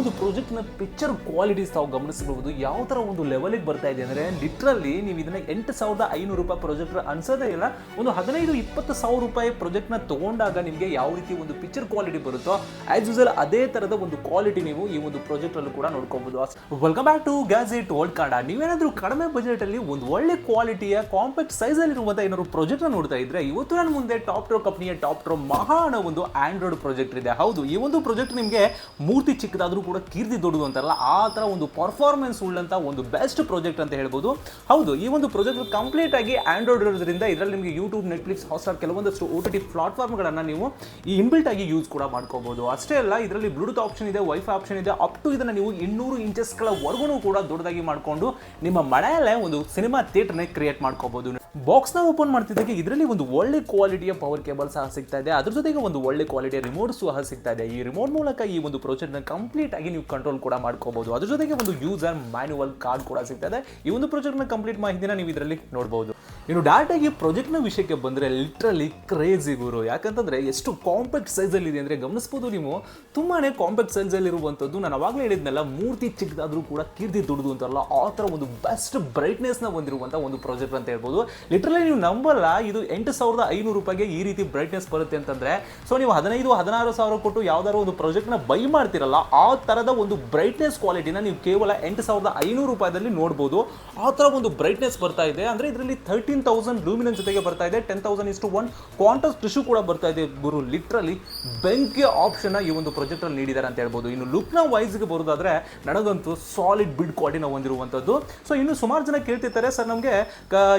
ಒಂದು ಪ್ರಾಜೆಕ್ಟ್ನ picture qualities ತಾವು ಗಮನಿಸಬಹುದು ಯಾವ ಥರ ಒಂದು ಲೆವೆಲಿಗೆ ಬರ್ತಾ ಇದೆ ಅಂದರೆ ಲಿಟ್ರಲ್ಲಿ ನೀವು ಇದನ್ನ ಎಂಟು ಸಾವಿರದ ಐನೂರು ರೂಪಾಯಿ ಪ್ರಾಜೆಕ್ಟ್ ಅನ್ಸೋದೇ ಇಲ್ಲ. ಒಂದು ಹದಿನೈದು, ಇಪ್ಪತ್ತು ಸಾವಿರ ರೂಪಾಯಿ ಪ್ರಾಜೆಕ್ಟ್ನ ತೊಗೊಂಡಾಗ ನಿಮಗೆ ಯಾವ ರೀತಿ ಒಂದು ಪಿಕ್ಚರ್ ಕ್ವಾಲಿಟಿ ಬರುತ್ತೋ ಆಸ್ ಯೂಸಲ್ ಅದೇ ಥರದ ಒಂದು ಕ್ವಾಲಿಟಿ ನೀವು ಈ ಒಂದು ಪ್ರಾಜೆಕ್ಟ್ ಅಲ್ಲೂ ಕೂಡ ನೋಡ್ಕೋಬಹುದು welcome back to Gadget World card ನೀವೇನಾದರೂ ಕಡಿಮೆ ಬಜೆಟ್ ಅಲ್ಲಿ ಒಂದು ಒಳ್ಳೆ ಕ್ವಾಲಿಟಿಯ ಕಾಂಪ್ಯಾಕ್ಟ್ ಇರುವಂತಹ ಏನಾದ್ರು ಪ್ರಾಜೆಕ್ಟ್ ನೋಡ್ತಾ ಇದ್ರೆ, ಇವತ್ತು ನಾನು ಮುಂದೆ ಟಾಪ್ ಟ್ರೋ ಕಂಪನಿಯ ಟಾಪ್ ಟ್ರೋ ಮಹಾನ ಒಂದು ಆಂಡ್ರಾಯ್ಡ್ ಪ್ರಾಜೆಕ್ಟ್ ಇದೆ. ಹೌದು, ಈ ಒಂದು ಪ್ರಾಜೆಕ್ಟ್ ನಿಮಗೆ ಮೂರ್ತಿ ಚಿಕ್ಕದಾದ್ರೂ ಕೂಡ ಕೀರ್ತಿ ದೊಡ್ಡದು ಅಂತಾರಲ್ಲ, ಆ ತರ ಒಂದು ಪರ್ಫಾರ್ಮೆನ್ಸ್ ಉಳ್ಳಂತ ಒಂದು ಬೆಸ್ಟ್ ಪ್ರಾಜೆಕ್ಟ್ ಅಂತ ಹೇಳ್ಬೋದು. ಹೌದು, ಈ ಒಂದು ಪ್ರಾಜೆಕ್ಟ್ ಕಂಪ್ಲೀಟ್ ಆಗಿ ಆಂಡ್ರಾಯ್ಡ್ ಇರೋದ್ರಿಂದ ಇದರಲ್ಲಿ ನಿಮಗೆ ಯೂಟ್ಯೂಬ್ ನೆಟ್ಫ್ಲಿಕ್ಸ್ ಹಾಟ್ಸ್ಟಾರ್ ಕೆಲವೊಂದಷ್ಟು ಓ ಟಿ ಟಿ ಪ್ಲಾಟ್ಫಾರ್ಮ್ಗಳನ್ನು ನೀವು ಈ ಇನ್ಬಿಲ್ಟ್ ಆಗಿ ಯೂಸ್ ಕೂಡ ಮಾಡ್ಕೋಬೋದು. ಅಷ್ಟೇ ಅಲ್ಲ, ಇದರಲ್ಲಿ ಬ್ಲೂಟೂತ್ ಆಪ್ಷನ್ ಇದೆ ವೈಫೈ ಆಪ್ಷನ್ ಇದೆ ಅಪ್ ಟು ಇದನ್ನ ನೀವು ಇನ್ನೂರು ಇಂಚಸ್ಗಳವರೆಗೂ ಕೂಡ ದೊಡ್ಡದಾಗಿ ಮಾಡಿಕೊಂಡು ನಿಮ್ಮ ಮನೆಯಲ್ಲೇ ಒಂದು ಸಿನಿಮಾ ಥಿಯೇಟರ್ನೇ ಕ್ರಿಯೇಟ್ ಮಾಡ್ಕೋಬಹುದು ಬಾಕ್ಸ್ನ ಓಪನ್ ಮಾಡ್ತಿದ್ದಕ್ಕೆ ಇದರಲ್ಲಿ ಒಂದು ಒಳ್ಳೆ ಕ್ವಾಲಿಟಿಯ ಪವರ್ ಕೇಬಲ್ ಸಹ ಸಿಗ್ತಾ ಇದೆ. ಅದ್ರ ಜೊತೆಗೆ ಒಂದು ಒಳ್ಳೆ ಕ್ವಾಲಿಟಿಯ ರಿಮೋಟ್ ಸಹ ಸಿಗ್ತಾ ಇದೆ. ಈ ರಿಮೋಟ್ ಮೂಲಕ ಈ ಒಂದು ಪ್ರೊಜೆಕ್ಟ್ನ ಕಂಪ್ಲೀಟ್ ಆಗಿ ನೀವು ಕಂಟ್ರೋಲ್ ಕೂಡ ಮಾಡ್ಕೋಬಹುದು ಅದ್ರ ಜೊತೆಗೆ ಒಂದು ಯೂಸರ್ ಮ್ಯಾನ್ಯುವಲ್ ಕಾರ್ಡ್ ಕೂಡ ಸಿಗ್ತಾ ಇದೆ. ಈ ಒಂದು ಪ್ರೊಜೆಕ್ಟ್ನ ಕಂಪ್ಲೀಟ್ ಮಾಹಿತಿನ ನೀವು ಇದರಲ್ಲಿ ನೋಡಬಹುದು ಇನ್ನು ಡಾಟಾಗಿ ಪ್ರಾಜೆಕ್ಟ್ನ ವಿಷಯಕ್ಕೆ ಬಂದರೆ ಲಿಟ್ರಲಿ ಕ್ರೇಜಿ ಗುರು. ಯಾಕಂತಂದ್ರೆ ಎಷ್ಟು ಕಾಂಪ್ಯಾಕ್ಟ್ ಸೈಜಲ್ಲಿ ಇದೆ ಅಂದರೆ ಗಮನಿಸ್ಬೋದು ನೀವು. ತುಂಬಾನೇ ಕಾಂಪ್ಯಾಕ್ಟ್ ಸೈಜಲ್ಲಿರುವಂಥದ್ದು ನಾನು ಅವಾಗಲೇ ಹೇಳಿದ್ನಲ್ಲ, ಮೂರ್ತಿ ಚಿಕ್ಕದಾದರೂ ಕೂಡ ಕೀರ್ತಿ ದುಡಿದು ಅಂತಾರಲ್ಲ ಆ ಥರ ಒಂದು ಬೆಸ್ಟ್ ಬ್ರೈಟ್ನೆಸ್ನ ಹೊಂದಿರುವಂಥ ಒಂದು ಪ್ರಾಜೆಕ್ಟ್ ಅಂತ ಹೇಳ್ಬೋದು. ಲಿಟ್ರಲಿ ನೀವು ನಂಬಲ್ಲ, ಇದು ಎಂಟು ಸಾವಿರದ ಐನೂರು ರೂಪಾಯಿಗೆ ಈ ರೀತಿ ಬ್ರೈಟ್ನೆಸ್ ಬರುತ್ತೆ ಅಂತಂದ್ರೆ ಸೊ ನೀವು ಹದಿನೈದು, ಹದಿನಾರು ಸಾವಿರ ಕೊಟ್ಟು ಯಾವ್ದಾದ್ರು ಒಂದು ಪ್ರಾಜೆಕ್ಟ್ನ ಬೈ ಮಾಡ್ತಿರಲ್ಲ, ಆ ಥರದ ಒಂದು ಬ್ರೈಟ್ನೆಸ್ ಕ್ವಾಲಿಟಿನ ನೀವು ಕೇವಲ ಎಂಟು ಸಾವಿರದ ಐನೂರು ರೂಪಾಯಿದಲ್ಲಿ ನೋಡ್ಬೋದು. ಆ ಥರ ಒಂದು ಬ್ರೈಟ್ನೆಸ್ ಬರ್ತಾ ಇದೆ, ಅಂದ್ರೆ ಇದರಲ್ಲಿ ತರ್ಟೀನ್ ತೌಸಂಡ್ ಲೂಮಿನನ್ ಜೊತೆಗೆ ಬರ್ತಾ ಇದೆ ಟೆನ್ ತೌಸಂಡ್ ಇಷ್ಟು ಒನ್ ಕ್ವಾಂಟಸ್ ಟಿಶ್ಯೂ ಕೂಡ ಬರ್ತಾ ಇದೆ ಗುರು ಲಿಟ್ರಲಿ ಬೆಂಕಿ ಆಪ್ಷನ್ ಈ ಒಂದು ಪ್ರಾಜೆಕ್ಟ್ ಅಲ್ಲಿ ನೀಡಿದ್ದಾರೆ ಅಂತ ಹೇಳ್ಬೋದು. ಇನ್ನು ಲುಕ್ನ ವೈಸ್ಗೆ ಬರೋದಾದ್ರೆ ನನಗಂತೂ ಸಾಲಿಡ್ ಬಿಡ್ ಕ್ವಾಲಿಟಿನ ಹೊಂದಿರುವಂಥದ್ದು ಸೊ ಇನ್ನು ಸುಮಾರು ಜನ ಕೇಳ್ತಿರ್ತಾರೆ, ಸರ್, ನಮಗೆ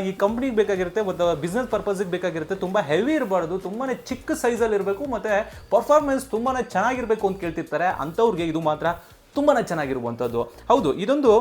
ಈ ಕಂಪ್ನಿಗೆ ಬೇಕಾಗಿರುತ್ತೆ ಒಂದು ಬಿಸ್ನೆಸ್ ಪರ್ಪಸ್ಗೆ ಬೇಕಾಗಿರುತ್ತೆ. ತುಂಬ ಹೆವಿ ಇರಬಾರ್ದು, ತುಂಬಾನೇ ಚಿಕ್ಕ ಸೈಜಲ್ಲಿ ಇರಬೇಕು ಮತ್ತೆ ಪರ್ಫಾರ್ಮೆನ್ಸ್ ತುಂಬಾನೇ ಚೆನ್ನಾಗಿರಬೇಕು ಅಂತ ಕೇಳ್ತಿರ್ತಾರೆ. ಅಂಥವ್ರಿಗೆ ಇದು ಮಾತ್ರ ತುಂಬಾ ಚೆನ್ನಾಗಿರುವಂಥದ್ದು ಹೌದು, ಇದೊಂದು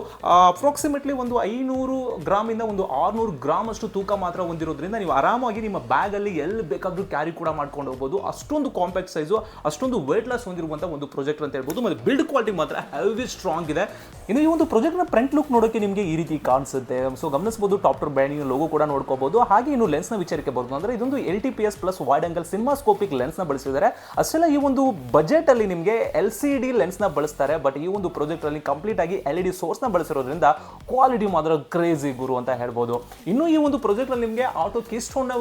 ಅಪ್ರಾಕ್ಸಿಮೇಟ್ಲಿ ಒಂದು ಐನೂರು ಗ್ರಾಮಿಂದ ಒಂದು ಆರುನೂರು ಗ್ರಾಮ್ ಅಷ್ಟು ತೂಕ ಮಾತ್ರ ಹೊಂದಿರೋದ್ರಿಂದ ನೀವು ಆರಾಮಾಗಿ ನಿಮ್ಮ ಬ್ಯಾಗಲ್ಲಿ ಎಲ್ಲಿ ಬೇಕಾದರೂ ಕ್ಯಾರಿ ಕೂಡ ಮಾಡ್ಕೊಂಡು ಹೋಗ್ಬೋದು. ಅಷ್ಟೊಂದು ಕಾಂಪ್ಯಾಕ್ಟ್ ಸೈಜು ಅಷ್ಟೊಂದು ವೇಟ್ ಲಾಸ್ ಹೊಂದಿರುವಂಥ ಒಂದು ಪ್ರಾಜೆಕ್ಟ್ ಅಂತ ಹೇಳ್ಬೋದು. ಮತ್ತು ಬಿಲ್ಡ್ ಕ್ವಾಲಿಟಿ ಮಾತ್ರ ಹೆವಿ ಸ್ಟ್ರಾಂಗ್ ಇದೆ. ಇನ್ನು ಈ ಒಂದು ಪ್ರೊಜೆಕ್ಟ್ನ ಫ್ರಂಟ್ ಲುಕ್ ನೋಡೋಕ್ಕೆ ನಿಮಗೆ ಈ ರೀತಿ ಕಾಣಿಸುತ್ತೆ. ಸೊ ಗಮನಿಸಬಹುದು ಟಾಪ್ಟರ್ ಬ್ರ್ಯಾಂಡಿಂಗ್ ಲೋಗೋ ಕೂಡ ನೋಡ್ಕೋಬಹುದು ಹಾಗೆ ಇನ್ನು ಲೆನ್ಸ್ನ ವಿಚಾರಕ್ಕೆ ಬರೋದು ಅಂದರೆ ಇದೊಂದು L T P S plus wide angle cinemascopic ಲೆನ್ಸ್ನ ಬಳಸಿದ್ದಾರೆ ಅಷ್ಟೆಲ್ಲ ಈ ಒಂದು ಬಜೆಟ್ ಅಲ್ಲಿ ನಿಮಗೆ ಎಲ್ ಸಿ ಡಿ ಲೆನ್ಸ್ನ ಬಳಸ್ತಾರೆ. ಬಟ್ ಈ ಒಂದು ಪ್ರಾಜೆಕ್ಟ್ ಅಲ್ಲಿ ಕಂಪ್ಲೀಟ್ ಆಗಿ ಎಲ್ ಇ ಡಿ ಸೋರ್ಸ್ನ ಬಳಸಿರೋದ್ರಿಂದ ಕ್ವಾಲಿಟಿ ಮಾತ್ರ ಕ್ರೇಜಿ ಗುರು ಅಂತ ಹೇಳ್ಬೋದು. ಇನ್ನು ಈ ಒಂದು ಪ್ರಾಜೆಕ್ಟ್ ಅಲ್ಲಿ ನಿಮಗೆ ಆಟೋ ಕಿಸ್ಟೋನ್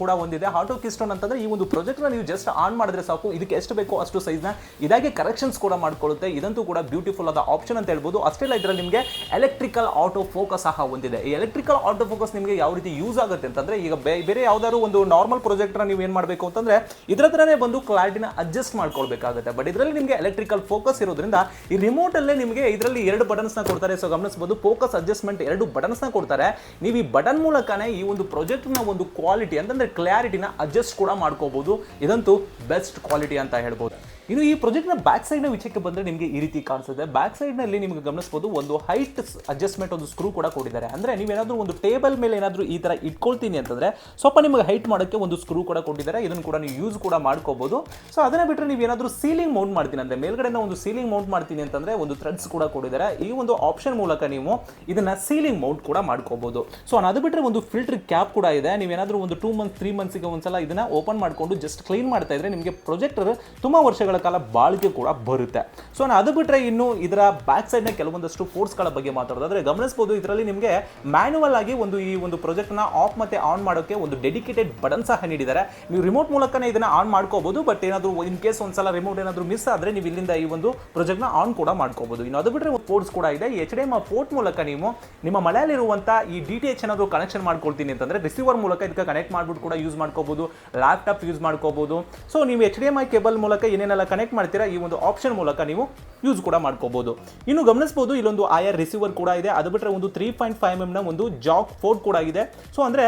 ಕೂಡ ಹೊಂದಿದೆ ಆಟೋ ಕಿಸ್ಟೋನ್ ಅಂತಂದ್ರೆ ಈ ಒಂದು ಪ್ರಾಜೆಕ್ಟ್ ನೀವು ಜಸ್ಟ್ ಆನ್ ಮಾಡಿದ್ರೆ ಸಾಕು. ಇದಕ್ಕೆ ಎಷ್ಟು ಬೇಕೋ ಅಷ್ಟು ಸೈಜ್ನ ಇದಾಗೆ ಕರೆಕ್ಷನ್ಸ್ ಕೂಡ ಮಾಡ್ಕೊಳ್ಳುತ್ತೆ. ಇದಂತೂ ಕೂಡ ಬ್ಯೂಟಿಫುಲ್ ಆದ ಆಪ್ಷನ್ ಅಂತ ಹೇಳ್ಬೋದು. ಅಷ್ಟೇ ಇದರಲ್ಲಿ ನಿಮಗೆ ಎಲೆಕ್ಟ್ರಿಕಲ್ ಆಟೋ ಫೋಕಸ್ ಸಹ ಹೊಂದಿದೆ ಈ ಎಲೆಕ್ಟ್ರಿಕಲ್ ಆಟೋ ಫೋಕಸ್ ನಿಮಗೆ ಯಾವ ರೀತಿ ಯೂಸ್ ಆಗುತ್ತೆ ಅಂತಂದ್ರೆ ಈಗ ಬೇರೆ ಯಾವ್ದಾದ್ರು ಒಂದು ನಾರ್ಮಲ್ ಪ್ರಾಜೆಕ್ಟ್ ನೀವು ಏನು ಮಾಡಬೇಕು ಅಂತಂದ್ರೆ ಇದ್ರ ಹತ್ರನೇ ಬಂದು ಕ್ಲಾರಿಟಿನ ಅಡ್ಜಸ್ಟ್ ಮಾಡ್ಕೊಳ್ಬೇಕಾಗುತ್ತೆ. ಬಟ್ ಇದರಲ್ಲಿ ನಿಮಗೆ ಎಲೆಕ್ಟ್ರಿಕಲ್ ಫೋಕಸ್ ಇರೋದ್ರಿಂದ ಈ ರಿಮೋಟ್ ಅಲ್ಲೇ ನಿಮಗೆ ಇದರಲ್ಲಿ ಎರಡು ಬಟನ್ಸ್ನ ಕೊಡ್ತಾರೆ. ಸೊ ಗಮನಿಸಬಹುದು ಫೋಕಸ್ ಅಡ್ಜಸ್ಟ್ಮೆಂಟ್ ಎರಡು ಬಟನ್ಸ್ನ ಕೊಡ್ತಾರೆ. ನೀವು ಈ ಬಟನ್ ಮೂಲಕನೇ ಈ ಒಂದು ಪ್ರಾಜೆಕ್ಟ್ನ ಒಂದು ಕ್ವಾಲಿಟಿ ಅಂತಂದ್ರೆ ಕ್ಲಾರಿಟಿನ ಅಡ್ಜಸ್ಟ್ ಕೂಡ ಮಾಡ್ಕೋಬಹುದು ಇದಂತೂ ಬೆಸ್ಟ್ ಕ್ವಾಲಿಟಿ ಅಂತ ಹೇಳ್ಬೋದು. ಇನ್ನು ಈ ಪ್ರಾಜೆಕ್ಟ್ನ ಬ್ಯಾಕ್ ಸೈಡ್ನ ವಿಷಯಕ್ಕೆ ಬಂದರೆ ನಿಮಗೆ ಈ ರೀತಿ ಕಾಣಿಸುತ್ತೆ. ಬ್ಯಾಕ್ ಸೈಡ್ನಲ್ಲಿ ನಿಮಗೆ ಗಮನಿಸಬಹುದು ಒಂದು ಹೈಟ್ ಅಡ್ಜಸ್ಟ್ಮೆಂಟ್ ಒಂದು ಸ್ಕ್ರೂ ಕೂಡ ಕೊಟ್ಟಿದ್ದಾರೆ. ಅಂದರೆ ನೀವೇನಾದರೂ ಒಂದು ಟೇಬಲ್ ಮೇಲೆ ಏನಾದರೂ ಈ ಥರ ಇಟ್ಕೊಳ್ತೀನಿ ಅಂತಂದರೆ ಸ್ವಲ್ಪ ನಿಮಗೆ ಹೈಟ್ ಮಾಡೋಕ್ಕೆ ಒಂದು ಸ್ಕ್ರೂ ಕೂಡ ಕೊಟ್ಟಿದ್ದಾರೆ. ಇದನ್ನು ಕೂಡ ನೀವು ಯೂಸ್ ಕೂಡ ಮಾಡ್ಕೋಬೋದು. ಸೊ ಅದನ್ನ ಬಿಟ್ಟರೆ ನೀವು ಏನಾದರೂ ಸೀಲಿಂಗ್ ಮೌಂಟ್ ಮಾಡ್ತೀನಿ ಅಂದರೆ ಮೇಲ್ಗಡೆನ ಒಂದು ಸೀಲಿಂಗ್ ಮೌಂಟ್ ಮಾಡ್ತೀನಿ ಅಂತಂದರೆ ಒಂದು ಥ್ರೆಡ್ಸ್ ಕೂಡ ಕೊಟ್ಟಿದ್ದಾರೆ. ಈ ಒಂದು ಆಪ್ಷನ್ ಮೂಲಕ ನೀವು ಇದನ್ನ ಸೀಲಿಂಗ್ ಮೌಂಟ್ ಕೂಡ ಮಾಡ್ಕೋಬೋದು. ಸೊ ಅದು ಬಿಟ್ಟರೆ ಒಂದು ಫಿಲ್ಟರ್ ಕ್ಯಾಪ್ ಕೂಡ ಇದೆ. ನೀವೇನಾದರೂ ಒಂದು ಟೂ ಮಂತ್ಸ್ ತ್ರೀ ಮಂತ್ಸಿಗೆ ಒಂದ್ಸಲ ಇದನ್ನ ಓಪನ್ ಮಾಡಿಕೊಂಡು ಜಸ್ಟ್ ಕ್ಲೀನ್ ಮಾಡ್ತಾ ಇದ್ರೆ ನಿಮಗೆ ಪ್ರೊಜೆಕ್ಟರ್ ತುಂಬಾ ವರ್ಷಗಳ ಕಾಲ ಬಾಳಿಕೆ ಕೂಡ ಬರುತ್ತೆ. ಸೊ ಅದು ಬಿಟ್ಟರೆ ಇನ್ನು ಇದರ ಬ್ಯಾಕ್ ಸೈಡ್ನ ಕೆಲವೊಂದಷ್ಟು ಫೋರ್ಸ್ಗಳ ಬಗ್ಗೆ ಮಾತಾಡೋದಾದ್ರೆ ಗಮನಿಸಬಹುದು ಇದರಲ್ಲಿ ನಿಮಗೆ ಮ್ಯಾನ್ಯುವಲ್ ಆಗಿ ಒಂದು ಈ ಒಂದು ಪ್ರಾಜೆಕ್ಟ್ನ ಆಫ್ ಮತ್ತೆ ಆನ್ ಮಾಡೋಕ್ಕೆ ಒಂದು ಡೆಡಿಕೇಟೆಡ್ ಬಟನ್ ಸಹ ನೀಡಿದ್ದಾರೆ. ನೀವು ರಿಮೋಟ್ ಮೂಲಕನೇ ಇದನ್ನು ಆನ್ ಮಾಡ್ಕೋಬಹುದು ಬಟ್ ಏನಾದರೂ ಇನ್ ಕೇಸ್ ಒಂದ್ಸಲ ರಿಮೋಟ್ ಏನಾದರೂ ಮಿಸ್ ಆದರೆ ನೀವು ಇಲ್ಲಿಂದ ಈ ಒಂದು ಪ್ರೊಜೆಕ್ಟ್ನ ಆನ್ ಕೂಡ ಮಾಡ್ಕೋಬಹುದು ಇನ್ನು ಅದು ಬಿಟ್ಟರೆ ಪೋರ್ಟ್ಸ್ ಕೂಡ ಇದೆ. ಎಚ್ ಡಿ ಎಂ ಪೋರ್ಟ್ ಮೂಲಕ ನೀವು ನಿಮ್ಮ ಮಳೆಯಲ್ಲಿರುವಂಥ ಈ ಡಿ ಟಿ ಎಚ್ ಏನಾದರೂ ಕನೆಕ್ಷನ್ ಮಾಡ್ಕೊಳ್ತೀನಿ ಅಂತಂದರೆ ರಿಸೀವರ್ ಮೂಲಕ ಇದಕ್ಕೆ ಕನೆಕ್ಟ್ ಮಾಡ್ಬಿಟ್ಟು ಕೂಡ ಯೂಸ್ ಮಾಡ್ಕೋಬಹುದು ಲ್ಯಾಪ್ಟಾಪ್ ಯೂಸ್ ಮಾಡ್ಕೋಬಹುದು ಸೊ ನೀವು H D M I cable ಮೂಲಕ ಏನೇನೆಲ್ಲ ಕನೆಕ್ಟ್ ಮಾಡ್ತೀರಾ ಈ ಒಂದು ಆಪ್ಷನ್ ಮೂಲಕ ನೀವು ಯೂಸ್ ಕೂಡ ಮಾಡ್ಕೋಬಹುದು ಇನ್ನು ಗಮನಿಸಬಹುದು ಇಲ್ಲೊಂದು ಆಯರ್ ರಿಸೀವರ್ ಕೂಡ ಇದೆ. ಅದು ಬಿಟ್ಟರೆ ಒಂದು ತ್ರೀ ಪಾಯಿಂಟ್ ಫೈವ್ ಎಂ ನ ಒಂದು ಜಾಕ್ ಫೋರ್ಡ್ ಕೂಡ ಇದೆ. ಸೊ ಅಂದ್ರೆ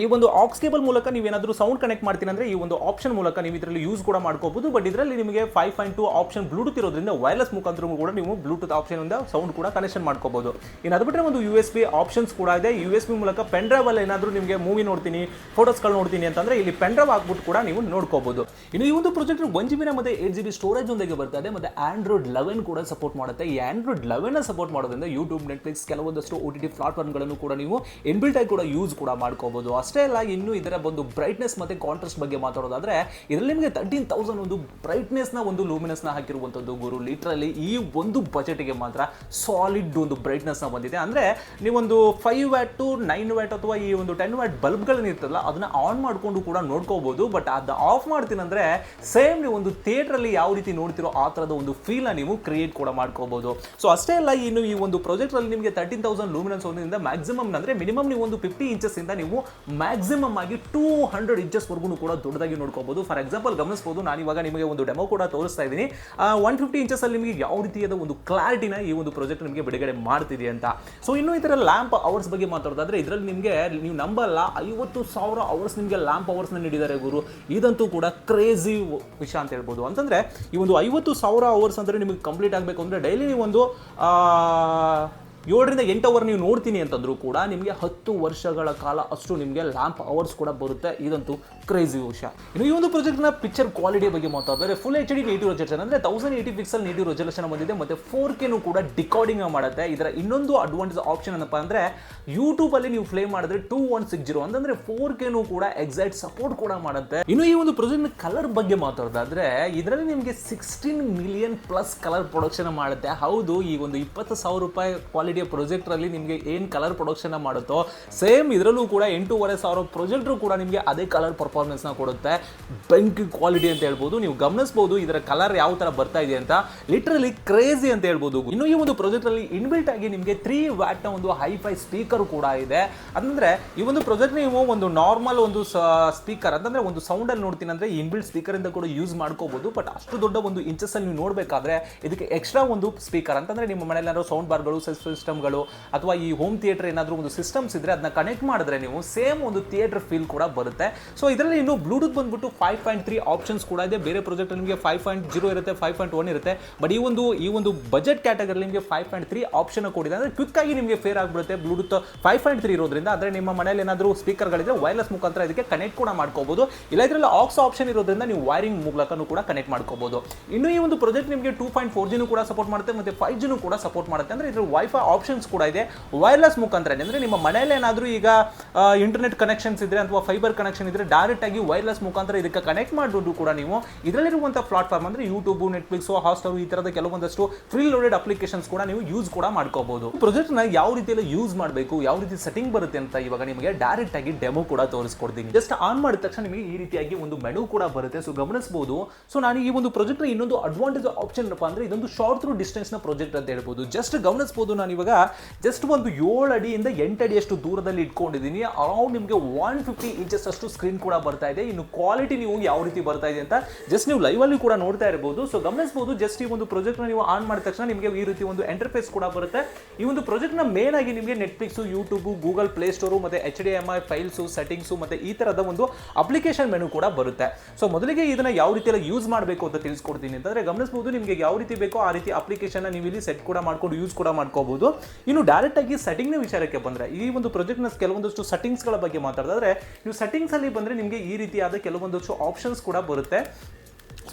ಈ ಒಂದು ಆಕ್ಸ್ ಕೇಬಲ್ ಮೂಲಕ ನೀವೇನಾದರೂ ಸೌಂಡ್ ಕನೆಕ್ಟ್ ಮಾಡ್ತೀನಿ ಅಂದರೆ ಈ ಒಂದು ಆಪ್ಷನ್ ಮೂಲಕ ನೀವು ಇದರಲ್ಲಿ ಯೂಸ್ ಕೂಡ ಮಾಡ್ಕೋಬಹುದು ಬಟ್ ಇದರಲ್ಲಿ ನಿಮಗೆ five point two option Bluetooth ಇರೋದ್ರಿಂದ ವೈರ್ಲೆಸ್ ಮುಖಾಂತರ ಕೂಡ ನೀವು ಬ್ಲೂಟೂತ್ ಆಪ್ಷನ್ ಇಂದ ಸೌಂಡ್ ಕೂಡ ಕನೆಕ್ಷನ್ ಮಾಡ್ಕೋಬಹುದು ಇನ್ನು ಅದು ಬಿಟ್ಟರೆ ಒಂದು ಯು ಎಸ್ ಬಿ ಆಪ್ಷನ್ಸ್ ಕೂಡ ಇದೆ. ಯು ಎಸ್ ಬಿ ಮೂಲಕ ಪೆನ್ ಡ್ರೈವ್ ಅಲ್ಲಿ ಏನಾದರೂ ನಿಮಗೆ ಮೂವಿ ನೋಡ್ತೀನಿ ಫೋಟೋಸ್ಗಳು ನೋಡ್ತೀನಿ ಅಂತಂದ್ರೆ ಇಲ್ಲಿ ಪೆನ್ ಡ್ರೈವ್ ಹಾಕ್ಬಿಟ್ಟು ಕೂಡ ನೀವು ನೋಡ್ಕೋಬಹುದು ಇನ್ನು ಈ ಒಂದು ಪ್ರಾಜೆಕ್ಟ್ ಒನ್ ಜಿ ಬಿನ ಮತ್ತೆ ಏಟ್ ಜಿ ಬಿ ಸ್ಟೋರೇಜ್ ಒಂದಿಗೆ ಬರ್ತದೆ ಮತ್ತೆ ಆಂಡ್ರಾಯ್ಡ್ ಲೆವೆನ್ ಕೂಡ ಸಪೋರ್ಟ್ ಮಾಡುತ್ತೆ. ಈ ಆಂಡ್ರಾಯ್ಡ್ ಲೆವೆನ್ ಸಪೋರ್ಟ್ ಮಾಡೋದ್ರಿಂದ ಯೂಟ್ಯೂಬ್ ನೆಟ್ಫ್ಲಿಕ್ಸ್ ಕೆಲವೊಂದಷ್ಟು ಓ ಟಿ ಟಿ ಪ್ಲಾಟ್ಫಾರ್ಮ್ಗಳನ್ನು ಕೂಡ ನೀವು ಇನ್ಬಿಲ್ಟ್ ಆಗಿ ಕೂಡ ಯೂಸ್ ಕೂಡ ಮಾಡ್ಕೋಬಹುದು ಅಷ್ಟೇ ಅಲ್ಲ, ಇನ್ನು ಇದರ ಒಂದು ಬ್ರೈಟ್ನೆಸ್ ಮತ್ತೆ ಕಾಂಟ್ರಾಸ್ಟ್ ಬಗ್ಗೆ ಮಾತಾಡೋದಾದ್ರೆ, ಇದರಲ್ಲಿ ನಿಮಗೆ ತರ್ಟೀನ್ ತೌಸಂಡ್ ಒಂದು ಬ್ರೈಟ್ನೆಸ್ನ ಒಂದು ಲೂಮಿನಸ್ನ ಹಾಕಿರುವಂಥದ್ದು ಗುರು. ಲಿಟ್ರಲಿ ಈ ಒಂದು ಬಜೆಟ್ಗೆ ಮಾತ್ರ ಸಾಲಿಡ್ ಒಂದು ಬ್ರೈಟ್ನೆಸ್ನ ಬಂದಿದೆ. ಅಂದರೆ ನೀವೊಂದು five watt to nine watt ಅಥವಾ ಈ ಒಂದು ಟೆನ್ ವ್ಯಾಟ್ ಬಲ್ಬ್ಗಳನ್ನ ಇರ್ತಲ್ಲ ಅದನ್ನ ಆನ್ ಮಾಡಿಕೊಂಡು ಕೂಡ ನೋಡ್ಕೋಬಹುದು ಬಟ್ ಅದು ಆಫ್ ಮಾಡ್ತೀನಿ ಅಂದರೆ ಸೇಮ್ ನೀವು ಒಂದು ಥಿಯೇಟ್ರಲ್ಲಿ ಯಾವ ರೀತಿ ನೋಡ್ತಿರೋ ಆ ಥರದ ಒಂದು ಫೀಲ್ನ ನೀವು ಕ್ರಿಯೇಟ್ ಕೂಡ ಮಾಡ್ಕೋಬಹುದು ಸೊ ಅಷ್ಟೇ ಅಲ್ಲ, ಇನ್ನು ಈ ಒಂದು ಪ್ರಾಜೆಕ್ಟಲ್ಲಿ ನಿಮಗೆ ತರ್ಟೀನ್ ತೌಸಂಡ್ ಲೂಮಿನನ್ಸ್ ಒಂದರಿಂದ ಮ್ಯಾಕ್ಸಿಮಮ್ ಅಂದರೆ ಮಿನಿಮಮ್ ನೀವು ಒಂದು ಫಿಫ್ಟಿ ಇಂಚಸ್ ಇಂದ ನೀವು ಮ್ಯಾಕ್ಸಿಮಮ್ ಆಗಿ ಟೂ ಹಂಡ್ರೆಡ್ ಇಂಚಸ್ ವರ್ಗು ಕೂಡ ದೊಡ್ಡದಾಗಿ ನೋಡ್ಕೋಬಹುದು ಫಾರ್ ಎಕ್ಸಾಂಪಲ್ ಗಮನಿಸಬಹುದು ನಾನು ಇವಾಗ ನಿಮಗೆ ಒಂದು ಡೆಮೋ ಕೂಡ ತೋರಿಸ್ತಾ ಇದ್ದೀನಿ. ಒನ್ ಫಿಫ್ಟಿ ಇಂಚಸ್ ಅಲ್ಲಿ ನಿಮಗೆ ಯಾವ ರೀತಿಯಾದ ಒಂದು ಕ್ಲಾರಿಟಿನ ಈ ಒಂದು ಪ್ರಾಜೆಕ್ಟ್ ನಿಮಗೆ ಬಿಡುಗಡೆ ಮಾಡ್ತಿದೆ ಅಂತ. ಸೊ ಇನ್ನು ಇದರ ಲ್ಯಾಂಪ್ ಅವರ್ಸ್ ಬಗ್ಗೆ ಮಾತಾಡೋದಾದ್ರೆ, ಇದರಲ್ಲಿ ನಿಮಗೆ ನೀವು ನಂಬಲ್ಲ, ಐವತ್ತು ಸಾವಿರ ಅವರ್ಸ್ ನಿಮಗೆ ಲ್ಯಾಂಪ್ ಅವರ್ಸ್ನ ನೀಡಿದ್ದಾರೆ ಗುರು. ಇದಂತೂ ಕೂಡ ಕ್ರೇಜಿ ವಿಷಯ ಅಂತ ಹೇಳ್ಬೋದು. ಅಂತಂದ್ರೆ, ಈ ಒಂದು ಐವತ್ತು ಸಾವಿರ ಅವರ್ಸ್ ಅಂದ್ರೆ ನಿಮಗೆ ಕಂಪ್ಲೀಟ್ ಆಗಬೇಕು ಅಂದ್ರೆ ಡೈಲಿ ಒಂದು ಏಳರಿಂದ ಎಂಟು ಅವರ್ ನೀವು ನೋಡ್ತೀನಿ ಅಂತಂದ್ರೂ ಕೂಡ ನಿಮಗೆ ಹತ್ತು ವರ್ಷಗಳ ಕಾಲ ಅಷ್ಟು ನಿಮಗೆ ಲ್ಯಾಂಪ್ ಅವರ್ಸ್ ಕೂಡ ಬರುತ್ತೆ. ಇದಂತೂ ಕ್ರೇಜಿ ವಿಷಯ. ಇನ್ನು ಈ ಒಂದು ಪ್ರಾಜೆಕ್ಟ್ನ ಪಿಕ್ಚರ್ ಕ್ವಾಲಿಟಿ ಬಗ್ಗೆ ಮಾತಾಡಿದ್ರೆ full H D native resolution ಅಂದರೆ thousand eighty pixel native resolution ಬಂದಿದೆ, ಮತ್ತೆ ಫೋರ್ ಕೆನೂ ಕೂಡ ಡಿಕಾರ್ಡಿಂಗ್ ಮಾಡುತ್ತೆ. ಇದರ ಇನ್ನೊಂದು ಅಡ್ವಾಂಟೇಜ್ ಆಪ್ಷನ್ ಏನಪ್ಪ ಅಂದರೆ ಯೂಟ್ಯೂಬಲ್ಲಿ ನೀವು ಪ್ಲೇ ಮಾಡಿದ್ರೆ ಟೂ ಒನ್ ಸಿಕ್ಸ್ ಜೀರೋ ಅಂತಂದರೆ ಫೋರ್ ಕೆನೂ ಕೂಡ ಎಕ್ಸಾಕ್ಟ್ ಸಪೋರ್ಟ್ ಕೂಡ ಮಾಡುತ್ತೆ. ಇನ್ನು ಈ ಒಂದು ಪ್ರೊಜೆಕ್ಟ್ನ ಕಲರ್ ಬಗ್ಗೆ ಮಾತಾಡೋದಾದ್ರೆ ಇದರಲ್ಲಿ ನಿಮಗೆ sixteen million plus colour production ಮಾಡುತ್ತೆ. ಹೌದು ಈ ಒಂದು ಇಪ್ಪತ್ತು ಸಾವಿರ ರೂಪಾಯಿ ಕ್ವಾಲಿಟಿಯ ಪ್ರೊಜೆಕ್ಟ್ರಲ್ಲಿ ನಿಮಗೆ ಏನು ಕಲರ್ ಪ್ರೊಡಕ್ಷನ್ ಮಾಡುತ್ತೋ ಸೇಮ್ ಇದರಲ್ಲೂ ಕೂಡ ಎಂಟೂವರೆ ಸಾವಿರ ಪ್ರೊಜೆಕ್ಟ್ರು ಕೂಡ ನಿಮಗೆ ಅದೇ ಕಲರ್ ಪರ್ಫಾರ್ಮೆನ್ಸ್ನ ಕೊಡುತ್ತೆ. ಬೆಂಕಿ ಕ್ವಾಲಿಟಿ ಅಂತ ಹೇಳ್ಬೋದು. ನೀವು ಗಮನಿಸಬಹುದು ಇದರ ಕಲರ್ ಯಾವ ಥರ ಬರ್ತಾ ಇದೆ ಅಂತ. ಲಿಟ್ರಲಿ ಕ್ರೇಜಿ ಅಂತ ಹೇಳ್ಬೋದು. ಇನ್ನು ಈ ಒಂದು ಪ್ರಾಜೆಕ್ಟಲ್ಲಿ ಇನ್ಬಿಲ್ಟ್ ಆಗಿ ನಿಮಗೆ ತ್ರೀ ವ್ಯಾಟ್ನ ಒಂದು ಹೈಫೈ ಸ್ಪೀಕರ್ ಕೂಡ ಇದೆ. ಅಂದ್ರೆ ಈ ಒಂದು ಪ್ರೊಜೆಕ್ಟ್ ನೀವು ಒಂದು ನಾರ್ಮಲ್ ಒಂದು ಸ್ಪೀಕರ್ ಅಂತಂದ್ರೆ ಒಂದು ಸೌಂಡಲ್ಲಿ ನೋಡ್ತೀನಿ ಅಂದ್ರೆ ಇನ್ಬಿಲ್ಟ್ ಸ್ಪೀಕರ್ ಇಂದ ಕೂಡ ಯೂಸ್ ಮಾಡ್ಕೋಬೋದು. ಬಟ್ ಅಷ್ಟು ದೊಡ್ಡ ಒಂದು ಇಂಚಸ್ ಅಲ್ಲಿ ನೀವು ನೋಡಬೇಕಾದ್ರೆ ಇದಕ್ಕೆ ಎಕ್ಸ್ಟ್ರಾ ಒಂದು ಸ್ಪೀಕರ್ ಅಂತಂದ್ರೆ ನಿಮ್ಮ ಮನೇಲಿ ಏನಾದ್ರು ಸೌಂಡ್ ಬಾರ್ಗಳು ಸಿಸ್ಟಮ್ಗಳು ಅಥವಾ ಈ ಹೋಮ್ ಥಿಯೇಟರ್ ಏನಾದರೂ ಒಂದು ಸಿಸ್ಟಮ್ಸ್ ಇದ್ದರೆ ಅದನ್ನ ಕನೆಕ್ಟ್ ಮಾಡಿದ್ರೆ ನೀವು ಸೇಮ್ ಒಂದು ಥಿಯೇಟರ್ ಫೀಲ್ ಕೂಡ ಬರುತ್ತೆ. ಸೊ ಇದರಲ್ಲಿ ಇನ್ನು ಬ್ಲೂಟೂತ್ ಬಂದ್ಬಿಟ್ಟು ಫೈವ್ ಪಾಯಿಂಟ್ ತ್ರೀ ಆಪ್ಷನ್ಸ್ ಕೂಡ ಇದೆ. ಬೇರೆ ಪ್ರಾಜೆಕ್ಟ್ ನಿಮಗೆ ಫೈವ್ ಪಾಯಿಂಟ್ ಜೀರೋ ಇರುತ್ತೆ ಫೈವ್ ಪಾಯಿಂಟ್ ಒನ್ ಇರುತ್ತೆ. ಬಟ್ ಈ ಒಂದು ಈ ಒಂದು ಬಜೆಟ್ ಕ್ಯಾಟಗರಿ ನಿಮಗೆ ಫೈವ್ ಪಾಯಿಂಟ್ ತ್ರೀ ಆಪ್ಷನ್ ಕೊಡಿದೆ. ಅಂದರೆ ಕ್ವಿಕ್ ಆಗಿ ನಿಮಗೆ ಫೇರ್ ಆಗಿಬಿಡುತ್ತೆ ಬ್ಲೂಟೂತ್ ಫೈವ್ ಪಾಯಿಂಟ್ ತ್ರೀ ಇರೋದ್ರಿಂದ. ಅಂದರೆ ನಿಮ್ಮ ಮನೇಲಿ ಏನಾದರೂ ಸ್ಪೀಕರ್ಗಳಿದ್ರೆ ವೈರ್ಲೆಸ್ ಮುಖಾಂತರ ಇದಕ್ಕೆ ಕನೆಕ್ಟ್ ಕೂಡ ಮಾಡ್ಕೋಬಹುದು ಇಲ್ಲ ಇದರಲ್ಲಿ ಆಕ್ಸ್ ಆಪ್ಷನ್ ಇರೋದ್ರಿಂದ ನೀವು ವೈರಿಂಗ್ ಮೂಲಕನೂ ಕೂಡ ಕನೆಕ್ಟ್ ಮಾಡ್ಕೋಬಹುದು ಇನ್ನು ಈ ಒಂದು ಪ್ರಾಜೆಕ್ಟ್ ನಿಮಗೆ ಟೂ ಪಾಯಿಂಟ್ ಫೋರ್ ಜಿನೂ ಕೂಡ ಸಪೋರ್ಟ್ ಮಾಡುತ್ತೆ, ಮತ್ತೆ ಫೈವ್ ಜಿನೂ ಕೂಡ ಸಪೋರ್ಟ್ ಮಾಡುತ್ತೆ. ಅಂದರೆ ಇದರ ವೈಫೈ ಆಪ್ಷನ್ಸ್ ಕೂಡ ಇದೆ. ವೈರ್ಲೆಸ್ ಮುಖಾಂತರ ಅಂದ್ರೆ ನಿಮ್ಮ ಮನೆಯಲ್ಲಿ ಏನಾದರೂ ಈಗ ಇಂಟರ್ನೆಟ್ ಕನೆಕ್ಷನ್ಸ್ ಇದ್ರೆ ಅಥವಾ ಫೈಬರ್ ಕನೆಕ್ಷನ್ ಇದ್ರೆ ಡೈರೆಕ್ಟ್ ಆಗಿ ವೈರ್ಲೆಸ್ ಮುಖಾಂತರ ಇದಕ್ಕೆ ಕನೆಕ್ಟ್ ಮಾಡಿದ್ರು ಕೂಡ ನೀವು. ಇದರಲ್ಲಿರುವಂಥ ಪ್ಲಾಟ್ಫಾರ್ಮ್ ಅಂದ್ರೆ ಯೂಟ್ಯೂಬ್ ನೆಟ್ಫ್ಲಿಕ್ಸ್ ಹಾಸ್ಟರ್ ಈ ತರದ ಕೆಲವೊಂದಷ್ಟು ಫ್ರೀ ಲೋಡೆಡ್ ಅಪ್ಲಿಕೇಶನ್ಸ್ ಕೂಡ ನೀವು ಯೂಸ್ ಕೂಡ ಮಾಡ್ಕೋಬಹುದು ಪ್ರಾಜೆಕ್ಟ್ನ ಯಾವ ರೀತಿಯಲ್ಲಿ ಯೂಸ್ ಮಾಡಬೇಕು, ಯಾವ ರೀತಿ ಸೆಟ್ಟಿಂಗ್ ಬರುತ್ತೆ ಅಂತ ಇವಾಗ ನಿಮಗೆ ಡೈರೆಕ್ಟ್ ಆಗಿ ಡೆಮೋ ಕೂಡ ತೋರಿಸ್ಕೊಡ್ತೀನಿ. ಜಸ್ಟ್ ಆನ್ ಮಾಡಿದ ತಕ್ಷಣ ನಿಮಗೆ ಈ ರೀತಿಯಾಗಿ ಒಂದು ಮೆನು ಕೂಡ ಬರುತ್ತೆ ಸೊ ಗಮನಿಸಬಹುದು ಸೊ ನಾನು ಈ ಒಂದು ಪ್ರಾಜೆಕ್ಟ್ ಇನ್ನೊಂದು ಅಡ್ವಾಂಟೇಜ್ ಆಪ್ಷನ್ ಅಂದ್ರೆ ಇದೊಂದು ಶಾರ್ಟ್ ಥ್ರೂ ಡಿಸ್ಟೆನ್ಸ್ನ ಪ್ರಾಜೆಕ್ಟ್ ಅಂತ ಹೇಳ್ಬೋದು. ಜಸ್ಟ್ ಗಮನಿಸಬಹುದು ನಾನು ಇವಾಗ ಜಸ್ಟ್ ಒಂದು ಏಳು ಅಡಿಯಿಂದ ಎಂಟು ಅಡಿಯಷ್ಟು ದೂರದಲ್ಲಿ ಇಟ್ಕೊಂಡಿದ್ದೀನಿ. ಅರೌಂಡ್ ನಿಮಗೆ ಒನ್ ಫಿಫ್ಟಿ ಇಂಚಸ್ ಅಷ್ಟು ಸ್ಕ್ರೀನ್ ಕೂಡ ಬರ್ತಾ ಇದೆ. ಇನ್ನು ಕ್ವಾಲಿಟಿ ನೀವು ಯಾವ ರೀತಿ ಬರ್ತಾ ಇದೆ ಅಂತ ಜಸ್ಟ್ ನೀವು ಲೈವ್ ಅಲ್ಲಿ ಕೂಡ ನೋಡ್ತಾ ಇರಬಹುದು. ಸೊ ಗಮನಿಸಬಹುದು ಜಸ್ಟ್ ಈ ಒಂದು ಪ್ರಾಜೆಕ್ಟ್ ನೀವು ಆನ್ ಮಾಡಿದ ತಕ್ಷಣ ನಿಮಗೆ ಈ ರೀತಿ ಒಂದು ಎಂಟರ್ಫೇಸ್ ಕೂಡ ಬರುತ್ತೆ. ಈ ಒಂದು ಪ್ರಾಜೆಕ್ಟ್ನ ಮೇನ್ ಆಗಿ ನಿಮಗೆ Netflix YouTube Google play store ಮತ್ತೆ H D M I files settings ಮತ್ತೆ ಈ ತರದ ಒಂದು ಅಪ್ಲಿಕೇಶನ್ ಮೆನು ಕೂಡ ಬರುತ್ತೆ. ಸೊ ಮೊದಲಿಗೆ ಇದನ್ನ ಯಾವ ರೀತಿಯಲ್ಲಿ ಯೂಸ್ ಮಾಡಬೇಕು ಅಂತ ತಿಳಿಸ್ಕೊಡ್ತೀನಿ ಅಂತಂದ್ರೆ ಗಮನಿಸಬಹುದು ನಿಮಗೆ ಯಾವ ರೀತಿ ಬೇಕೋ ಆ ರೀತಿ ಅಪ್ಲಿಕೇಶನ್ ನೀವು ಇಲ್ಲಿ ಸೆಟ್ ಕೂಡ ಮಾಡ್ಕೊಂಡು ಯೂಸ್ ಕೂಡ ಮಾಡ್ಕೋಬಹುದು ಇನ್ನು ಡೈರೆಕ್ಟ್ ಆಗಿ ಸೆಟ್ಟಿಂಗ್ ವಿಚಾರಕ್ಕೆ ಬಂದ್ರೆ, ಈ ಒಂದು ಪ್ರಾಜೆಕ್ಟ್ನ ಕೆಲವೊಂದಷ್ಟು ಸೆಟ್ಟಿಂಗ್ಸ್ಗಳ ಬಗ್ಗೆ ಮಾತಾಡಿದ್ರೆ ನೀವು ಸೆಟ್ಟಿಂಗ್ಸ್ ಅಲ್ಲಿ ಬಂದ್ರೆ ನಿಮಗೆ ಈ ರೀತಿಯಾದ ಕೆಲವೊಂದಷ್ಟು ಆಪ್ಷನ್ಸ್ ಕೂಡ ಬರುತ್ತೆ.